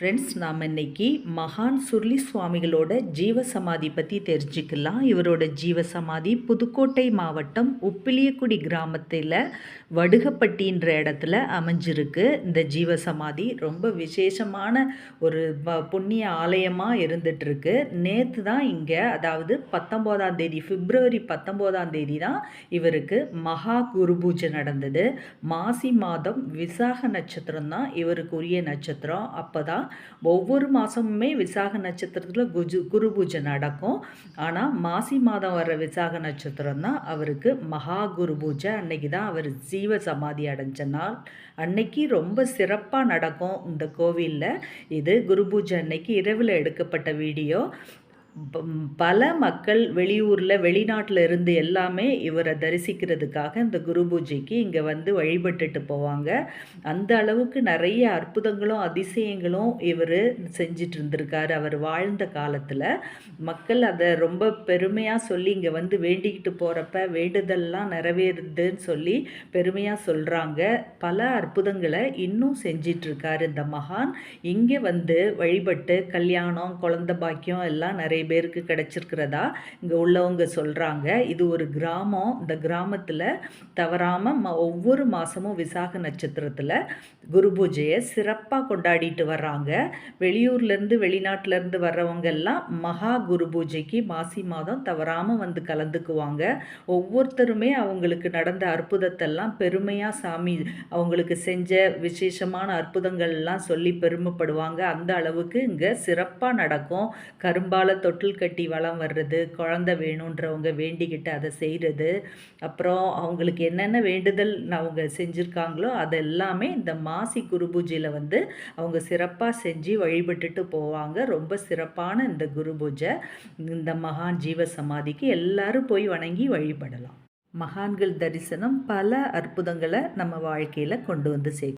Friends நாம் இன்னைக்கு மகான் சுருளி சுவாமிகளோட ஜீவசமாதி பற்றி தெரிஞ்சுக்கலாம். இவரோட ஜீவசமாதி புதுக்கோட்டை மாவட்டம் உப்பிலியக்குடி கிராமத்தில் வடுகப்பட்டின்ற இடத்துல அமைஞ்சிருக்கு. இந்த ஜீவசமாதி ரொம்ப விசேஷமான ஒரு ப புண்ணிய ஆலயமாக இருந்துகிட்ருக்கு நேற்று தான் இங்கே அதாவது பத்தொம்போதாம் தேதி பிப்ரவரி பத்தொம்போதாம் தேதி தான் இவருக்கு மகா குரு பூஜை நடந்தது. மாசி மாதம் விசாக நட்சத்திரம் தான் இவருக்குரிய நட்சத்திரம். அப்போ தான் ஒவ்வொரு மாதமுமே விசாக நட்சத்திரத்தில் குஜு குரு பூஜை நடக்கும். ஆனால் மாசி மாதம் வர்ற விசாக நட்சத்திரம் தான் அவருக்கு மகா குரு பூஜை அன்னைக்கு தான் அவர் ஜீவ சமாதி அடைஞ்ச நாள். அன்னைக்கு ரொம்ப சிறப்பாக நடக்கும் இந்த கோவிலில். இது குரு பூஜை அன்னைக்கு இரவில் எடுக்கப்பட்ட வீடியோ. பல மக்கள் வெளியூரில் வெளிநாட்டில் இருந்து எல்லாமே இவரை தரிசிக்கிறதுக்காக இந்த குரு பூஜைக்கு இங்கே வந்து வழிபட்டுட்டு போவாங்க. அந்த அளவுக்கு நிறைய அற்புதங்களும் அதிசயங்களும் இவர் செஞ்சிட்டு இருந்திருக்காரு அவர் வாழ்ந்த காலத்தில். மக்கள் அதை ரொம்ப பெருமையாக சொல்லி இங்கே வந்து வேண்டிக்கிட்டு போகிறப்ப வேண்டுதல்லாம் நிறைவேறுதுன்னு சொல்லி பெருமையாக சொல்கிறாங்க பல அற்புதங்களை இன்னும் செஞ்சிட்ருக்காரு இந்த மகான். இங்கே வந்து வழிபட்டு கல்யாணம் குழந்த பாக்கியம் எல்லாம் நிறைய பேருக்கு கிடச்சிருக்கிறதா இங்கே உள்ளவங்க சொல்கிறாங்க இது ஒரு கிராமம். இந்த கிராமத்தில் தவறாமல் ம ஒவ்வொரு மாதமும் விசாக நட்சத்திரத்தில் குரு பூஜையை சிறப்பாக கொண்டாடிட்டு வர்றாங்க. வெளியூர்லேருந்து வெளிநாட்டிலேருந்து வர்றவங்க எல்லாம் மகா குரு பூஜைக்கு மாசி மாதம் தவறாமல் வந்து கலந்துக்குவாங்க. ஒவ்வொருத்தருமே அவங்களுக்கு நடந்த அற்புதத்தெல்லாம் பெருமையாக சாமி அவங்களுக்கு செஞ்ச விசேஷமான அற்புதங்கள்லாம் சொல்லி பெருமைப்படுவாங்க. அந்த அளவுக்கு இங்கே சிறப்பாக நடக்கும். கரும்பால தொட்டில் கட்டி வளம் வர்றது குழந்தை வேணுன்றவங்க வேண்டிக்கிட்டு அதை செய்கிறது அப்புறம் அவங்களுக்கு என்னென்ன வேண்டுதல் அவங்க செஞ்சுருக்காங்களோ அதெல்லாமே இந்த மாசி குரு பூஜையில் வந்து அவங்க சிறப்பாக செஞ்சு வழிபட்டுட்டு போவாங்க. ரொம்ப சிறப்பான இந்த குரு பூஜை இந்த மகான் ஜீவ சமாதிக்கு எல்லாரும் போய் வணங்கி வழிபடலாம். மகான்கள் தரிசனம் பல அற்புதங்களை நம்ம வாழ்க்கையில் கொண்டு வந்து சேர்க்கும்.